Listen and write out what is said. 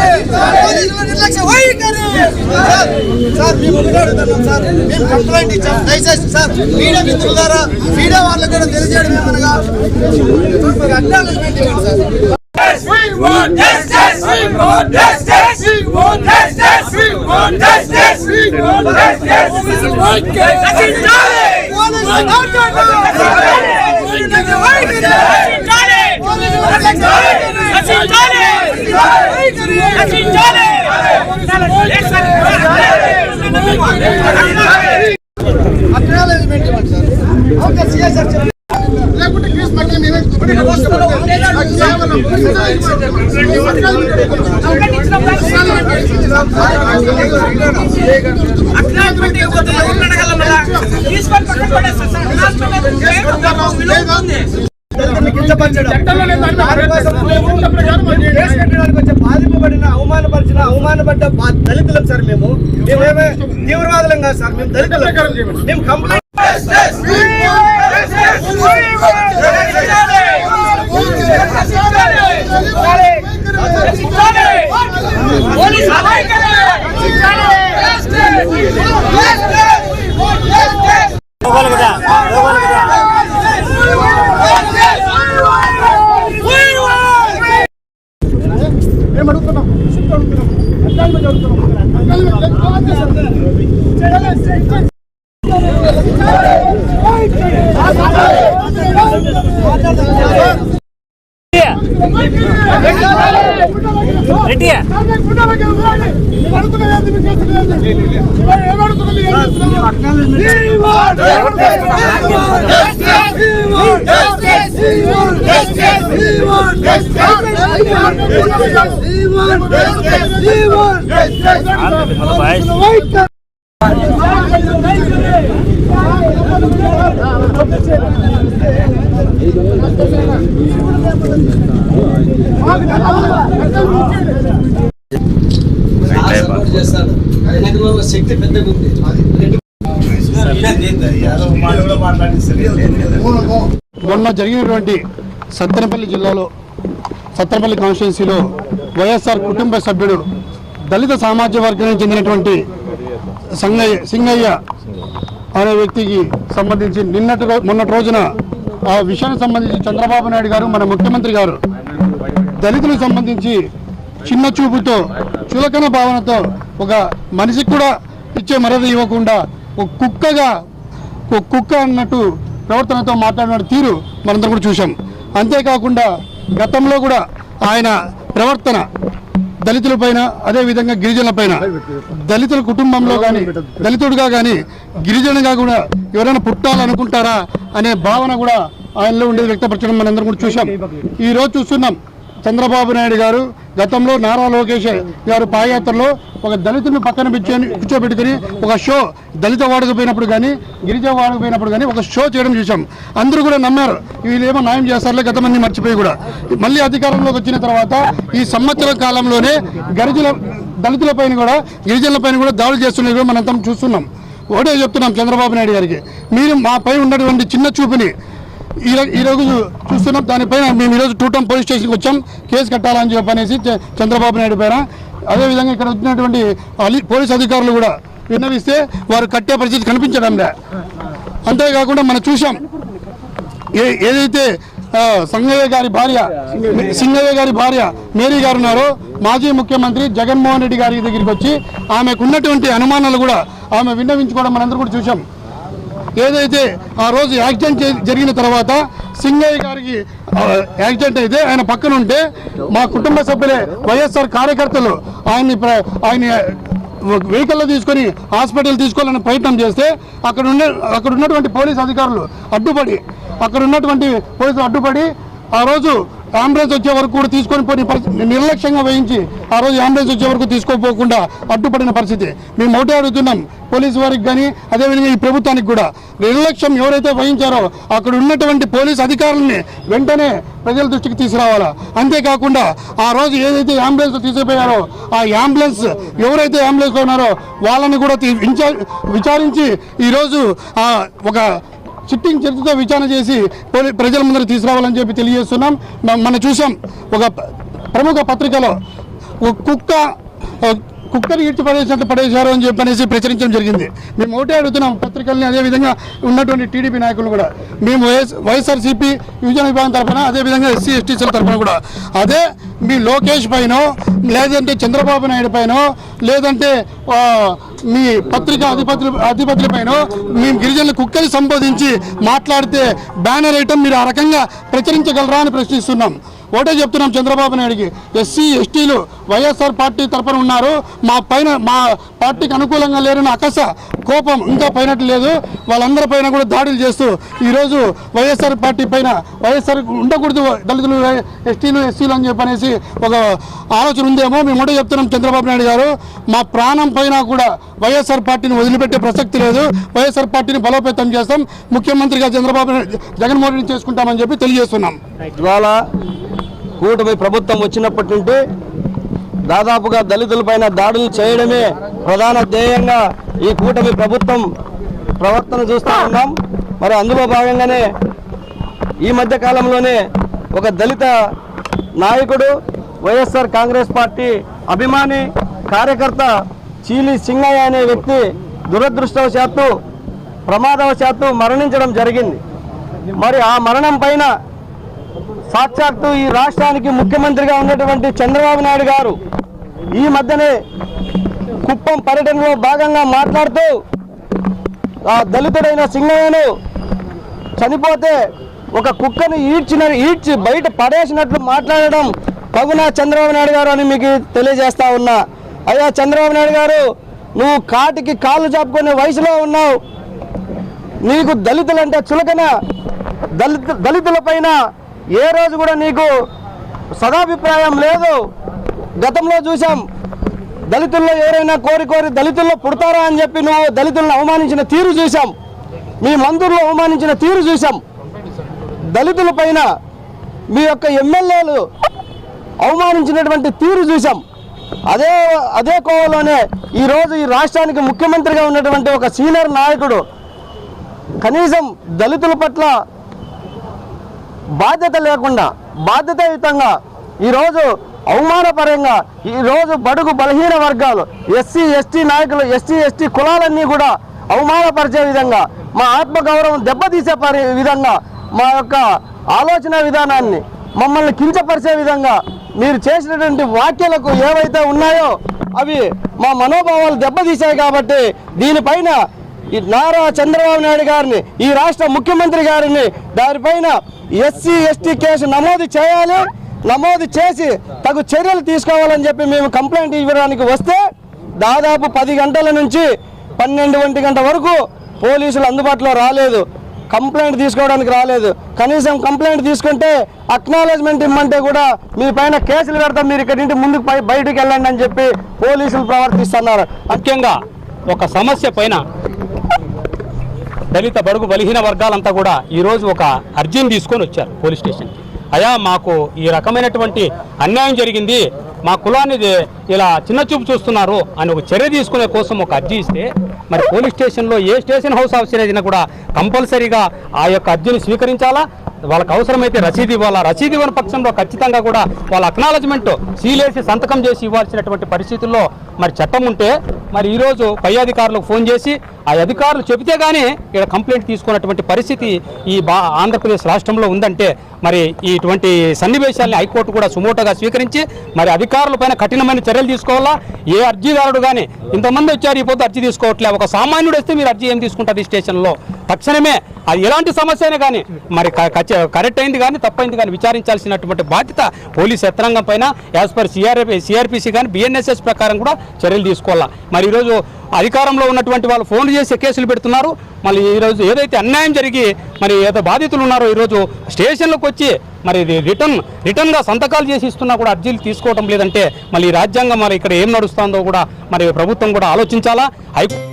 వైఖరి పోలీసుల నిర్లక్ష్య వైఖరి సార్ సార్ మేము ఒకటే అడుగుతున్నాం సార్ మేము కంప్లైంట్ ఇచ్చాం దయచేసి సార్ మీడియా మిత్రుల ద్వారా మీడియా వాళ్ళకి కూడా తెలియజేయడం ఏమనగా మాకు అక్నాలజ్మెంట్ ఇవ్వండి sir We want justice! We want justice! We want justice! We want justice! We want justice! రచించాలి! రచించాలి! రచించాలి! లేకుంటే కేసు మళ్ళీ మేమే? తీసుకొని పక్కన సార్. అక్నాలజ్మెంట్ విలువ ఉంది. దళితుల్ని కించపరచడం. దానికోసం మేము కేసు పెట్టడానికి వచ్చే బాధింపబడిన అవమానపడ్డ బా- దళితులం సార్ మేము మేమేమే తీవ్రవాదులం కాదు సార్ మేము దళితులం మేము కంప్లైంట్ ভাই శక్తి పెద్దగా ఉంది మొన్న జరిగినటువంటి సత్తెనపల్లి జిల్లాలో సత్తెనపల్లి కాన్స్టిట్యున్సీలో వైఎస్ఆర్ కుటుంబ సభ్యుడు దళిత సామాజిక వర్గానికి చెందినటువంటి సంగయ్య సింగయ్య అనే వ్యక్తికి సంబంధించి నిన్నటి మొన్నటి రోజున ఆ విషయానికి సంబంధించి చంద్రబాబు నాయుడు గారు మన ముఖ్యమంత్రి గారు దళితులకు సంబంధించి చిన్న చూపుతో చులకన భావనతో ఒక మనిషికి కూడా ఇచ్చే మర్యాద ఇవ్వకుండా ఒక కుక్కగా ఒక కుక్క అన్నట్టు ప్రవర్తనతో మాట్లాడిన తీరు మనందరం కూడా చూసాం అంతేకాకుండా గతంలో కూడా ఆయన ప్రవర్తన దళితుల పైన అదేవిధంగా గిరిజనుల పైన దళితుల కుటుంబంలో కానీ దళితుడిగా కానీ గిరిజనుగా కూడా ఎవరైనా పుట్టాలనుకుంటారా అనే భావన కూడా ఆయనలో ఉండేది వ్యక్తపరచడం మనందరం కూడా చూసాం ఈ రోజు చూస్తున్నాం. చంద్రబాబు నాయుడు గారు గతంలో నారా లోకేష్ గారు పాదయాత్రలో ఒక దళితుని పక్కన పెట్టుకొని కూర్చోబెట్టుకుని ఒక షో దళిత వాడకు పోయినప్పుడు కానీ గిరిజ వాడకు పోయినప్పుడు కానీ ఒక షో చేయడం చూసాం అందరూ కూడా నమ్మారు. వీళ్ళేమో న్యాయం చేస్తారులే గతమంది మర్చిపోయి కూడా. మళ్ళీ అధికారంలోకి వచ్చిన తర్వాత ఈ సంవత్సర కాలంలోనే గరిజుల దళితుల పైన కూడా గిరిజనుల పైన కూడా దాడులు చేస్తున్నది మనంతా చూస్తున్నాం. ఒకటే చెప్తున్నాం చంద్రబాబు నాయుడు గారికి. మీరు మాపై ఉన్నటువంటి చిన్న చూపుని ఈ ఈ రోజు చూస్తున్నాం. దానిపైన మేము ఈరోజు టూటం పోలీస్ స్టేషన్కి వచ్చాం. కేసు కట్టాలని చెప్పనేసి చంద్రబాబు నాయుడు పైన. అదేవిధంగా ఇక్కడ వచ్చినటువంటి అలి- పోలీస్ అధికారులు కూడా విన్నవిస్తే వారు కట్టే పరిస్థితి కనిపించడం లే అంతేకాకుండా మనం చూసాం ఏ ఏదైతే సంగయ్య గారి భార్య సింగయ్య గారి భార్య మేరీ గారు ఉన్నారో మాజీ ముఖ్యమంత్రి జగన్మోహన్ రెడ్డి గారి దగ్గరికి వచ్చి ఆమెకు ఉన్నటువంటి అనుమానాలు కూడా ఆమె విన్నవించుకోవడం మనందరూ కూడా చూసాం ఏదైతే ఆ రోజు యాక్సిడెంట్ జరిగిన తర్వాత సింగయ్య గారికి యాక్సిడెంట్ అయితే ఆయన పక్కన ఉంటే మా కుటుంబ సభ్యులే వైఎస్ఆర్ కార్యకర్తలు ఆయన్ని ప్ర- ఆయన వెహికల్లో తీసుకొని హాస్పిటల్ తీసుకోవాలని ప్రయత్నం చేస్తే అక్కడ ఉండే అక్కడ ఉన్నటువంటి పోలీస్ అధికారులు అడ్డుపడి అక్కడ ఉన్నటువంటి పోలీసులు అడ్డుపడి ఆ రోజు అంబులెన్స్ వచ్చే వరకు కూడా తీసుకొని పోయిన పరిస్థితి నిర్లక్ష్యంగా వహించి ఆ రోజు అంబులెన్స్ వచ్చే వరకు తీసుకోపోకుండా అడ్డుపడిన పరిస్థితి. మేము ఒకటే అడుగుతున్నాం పోలీసు వారికి కానీ అదేవిధంగా ఈ ప్రభుత్వానికి కూడా. నిర్లక్ష్యం ఎవరైతే వహించారో అక్కడ ఉన్నటువంటి పోలీస్ అధికారులని వెంటనే ప్రజల దృష్టికి తీసుకురావాలా? అంతేకాకుండా ఆ రోజు ఏదైతే అంబులెన్స్ తీసుకుపోయారో ఆ అంబులెన్స్ ఎవరైతే అంబులెన్స్లో ఉన్నారో వాళ్ళని కూడా విచారించి ఈరోజు ఆ ఒక సిట్టింగ్ చర్చతో విచారణ చేసి ప్రజల ముందర తీసుకురావాలని చెప్పి తెలియజేస్తున్నాం. మనం చూసాం ఒక ప్రముఖ పత్రికలో ఒక కుక్క కుక్కని ఈడ్చి పడేసినట్టు పడేశారు అని చెప్పనేసి ప్రచురించడం జరిగింది. మేము ఒకటే అడుగుతున్నాం పత్రికల్ని అదేవిధంగా ఉన్నటువంటి టీడీపీ నాయకులు కూడా. మేము వైఎస్ వైఎస్ఆర్సీపీ యువజన విభాగం తరఫున అదేవిధంగా ఎస్సీ ఎస్టీసీల తరఫున కూడా. అదే మీ లోకేష్ పైన లేదంటే చంద్రబాబు నాయుడు పైన లేదంటే మీ పత్రిక అధిపతుల అధిపతుల పైన మేము గిరిజనుల కుక్కని సంబోధించి మాట్లాడితే బ్యానర్ ఐటమ్ మీరు ఆ రకంగా ప్రచురించగలరా అని ప్రశ్నిస్తున్నాం. ఒకటే చెప్తున్నాం చంద్రబాబు నాయుడికి. ఎస్సీ ఎస్టీలు వైఎస్ఆర్ పార్టీ తరపున ఉన్నారు. మా పైన మా పార్టీకి అనుకూలంగా లేరని అకస కోపం ఇంకా పైనట్టు లేదు. వాళ్ళందరి పైన కూడా దాడులు చేస్తూ ఈరోజు వైఎస్ఆర్ పార్టీ పైన వైఎస్ఆర్ ఉండకూడదు దళితులు ఎస్టీలు ఎస్సీలు అని చెప్పనేసి ఒక ఆలోచన ఉందేమో. మేము ఒకటే చెప్తున్నాం చంద్రబాబు నాయుడు గారు మా ప్రాణం పైన కూడా వైఎస్ఆర్ పార్టీని వదిలిపెట్టే ప్రసక్తి లేదు. వైఎస్ఆర్ పార్టీని బలోపేతం చేస్తాం. ముఖ్యమంత్రిగా చంద్రబాబు నాయుడు జగన్మోహన్ రెడ్డి చేసుకుంటామని చెప్పి తెలియజేస్తున్నాం. ఇవాళ కూటమి ప్రభుత్వం వచ్చినప్పటి నుండి దాదాపుగా దళితులపైన దాడులు చేయడమే ప్రధాన ధ్యేయంగా ఈ కూటమి ప్రభుత్వం ప్రవర్తన చూస్తూ ఉన్నాం. మరి అందులో భాగంగానే ఈ మధ్య కాలంలోనే ఒక దళిత నాయకుడు వైఎస్ఆర్ కాంగ్రెస్ పార్టీ అభిమాని కార్యకర్త చీలి సింగయ్య అనే వ్యక్తి దురదృష్టవశాత్తు ప్రమాదవశాత్తు మరణించడం జరిగింది. మరి ఆ మరణం పైన సాక్షాత్తు ఈ రాష్ట్రానికి ముఖ్యమంత్రిగా ఉన్నటువంటి చంద్రబాబు నాయుడు గారు ఈ మధ్యనే కుప్పం పర్యటనలో భాగంగా మాట్లాడుతూ ఆ దళితుడైన సింగయ్యను చనిపోతే ఒక కుక్కను ఈడ్చిన ఈడ్చి బయట పడేసినట్లు మాట్లాడడం తగునా చంద్రబాబు నాయుడు గారు అని మీకు తెలియజేస్తా ఉన్నా. అయ్యా చంద్రబాబు నాయుడు గారు నువ్వు కాటికి కాళ్ళు చాపుకునే వయసులో ఉన్నావు. నీకు దళితులంటే చులకన. దళిత దళితుల పైన ఏ రోజు కూడా నీకు సదాభిప్రాయం లేదు. గతంలో చూసాం దళితుల్లో ఎవరైనా కోరి కోరి దళితుల్లో పుడతారా అని చెప్పి నువ్వు దళితులను అవమానించిన తీరు చూసాం మీ మంత్రులు అవమానించిన తీరు చూసాం దళితుల పైన మీ యొక్క ఎమ్మెల్యేలు అవమానించినటువంటి తీరు చూసాం అదే అదే కోవలోనే ఈరోజు ఈ రాష్ట్రానికి ముఖ్యమంత్రిగా ఉన్నటువంటి ఒక సీనియర్ నాయకుడు కనీసం దళితుల పట్ల బాధ్యత లేకుండా బాధ్యతాయుతంగా ఈరోజు అవమానపరంగా ఈరోజు బడుగు బలహీన వర్గాలు ఎస్సీ ఎస్టీ నాయకులు ఎస్టీ ఎస్టీ కులాలన్నీ కూడా అవమానపరిచే విధంగా మా ఆత్మగౌరవం దెబ్బతీసే పరి విధంగా మా యొక్క ఆలోచన విధానాన్ని మమ్మల్ని కించపరిచే విధంగా మీరు చేసినటువంటి వ్యాఖ్యలకు ఏవైతే ఉన్నాయో అవి మా మనోభావాలు దెబ్బతీశాయి కాబట్టి దీనిపైన నారా చంద్రబాబు నాయుడు గారిని ఈ రాష్ట్ర ముఖ్యమంత్రి గారిని దానిపైన ఎస్సీ ఎస్టీ కేసు నమోదు చేయాలి నమోదు చేసి తగు చర్యలు తీసుకోవాలని చెప్పి మేము కంప్లైంట్ ఇవ్వడానికి వస్తే దాదాపు పది గంటల నుంచి పన్నెండు ఒంటి గంట వరకు పోలీసులు అందుబాటులో రాలేదు కంప్లైంట్ తీసుకోవడానికి రాలేదు. కనీసం కంప్లైంట్ తీసుకుంటే అక్నాలెడ్జ్మెంట్ ఇమ్మంటే కూడా మీ పైన కేసులు పెడతాం మీరు ఇక్కడి నుండి ముందుకు బయ- బయటికి వెళ్ళండి అని చెప్పి పోలీసులు ప్రవర్తిస్తున్నారు. ముఖ్యంగా ఒక సమస్య పైన దళిత బడుగు బలహీన వర్గాలంతా కూడా ఈరోజు ఒక అర్జీని తీసుకొని వచ్చారు పోలీస్ స్టేషన్కి. అయా మాకు ఈ రకమైనటువంటి అన్యాయం జరిగింది మా కులాన్ని ఇలా చిన్న చూపు చూస్తున్నారు అని ఒక చర్య తీసుకునే కోసం ఒక అర్జీ ఇస్తే మరి పోలీస్ స్టేషన్లో ఏ స్టేషన్ హౌస్ ఆఫీసర్ అయినా కూడా కంపల్సరీగా ఆ యొక్క అర్జీని స్వీకరించాలా? వాళ్ళకి అవసరమైతే రసీదు ఇవ్వాలా? రసీదు ఇవ్వని పక్షంలో ఖచ్చితంగా కూడా వాళ్ళ అక్నాలజ్మెంట్ సీలేసి సంతకం చేసి ఇవ్వాల్సినటువంటి పరిస్థితుల్లో మరి చట్టం ఉంటే మరి ఈరోజు పై అధికారులకు ఫోన్ చేసి ఆ అధికారులు చెబితే కానీ ఇక్కడ కంప్లైంట్ తీసుకున్నటువంటి పరిస్థితి ఈ బా ఆంధ్రప్రదేశ్ రాష్ట్రంలో ఉందంటే మరి ఇటువంటి సన్నివేశాల్ని హైకోర్టు కూడా సుమోటోగా స్వీకరించి మరి అధికారులపైన కఠినమైన చర్యలు తీసుకోవాలా? ఏ అర్జీదారుడు కానీ ఇంతమంది వచ్చారు ఈ పొద్దు అర్జీ తీసుకోవట్లే. ఒక సామాన్యుడు వస్తే మీరు అర్జీ ఏం తీసుకుంటారు ఈ స్టేషన్లో? తక్షణమే అది ఎలాంటి సమస్య అయినా కానీ మరి క- కరెక్ట్ అయింది కానీ తప్పైంది కానీ విచారించాల్సినటువంటి బాధ్యత పోలీస్ యంత్రాంగం పైన యాజ్ పర్ సిఆర్పి సిఆర్పిసి కానీ బిఎన్ఎస్ఎస్ ప్రకారం కూడా చర్యలు తీసుకోవాలా? మరి ఈరోజు అధికారంలో ఉన్నటువంటి వాళ్ళు ఫోన్లు చేసి కేసులు పెడుతున్నారు. మళ్ళీ ఈరోజు ఏదైతే అన్యాయం జరిగి మరి ఏదో బాధితులు ఉన్నారో ఈరోజు స్టేషన్లకు వచ్చి మరి ఇది రిటర్న్ రిటర్న్గా సంతకాలు చేసి ఇస్తున్నా కూడా అర్జీలు తీసుకోవడం లేదంటే మళ్ళీ ఈ రాజ్యాంగం మరి ఇక్కడ ఏం నడుస్తుందో కూడా మరి ప్రభుత్వం కూడా ఆలోచించాలా? హైకోర్టు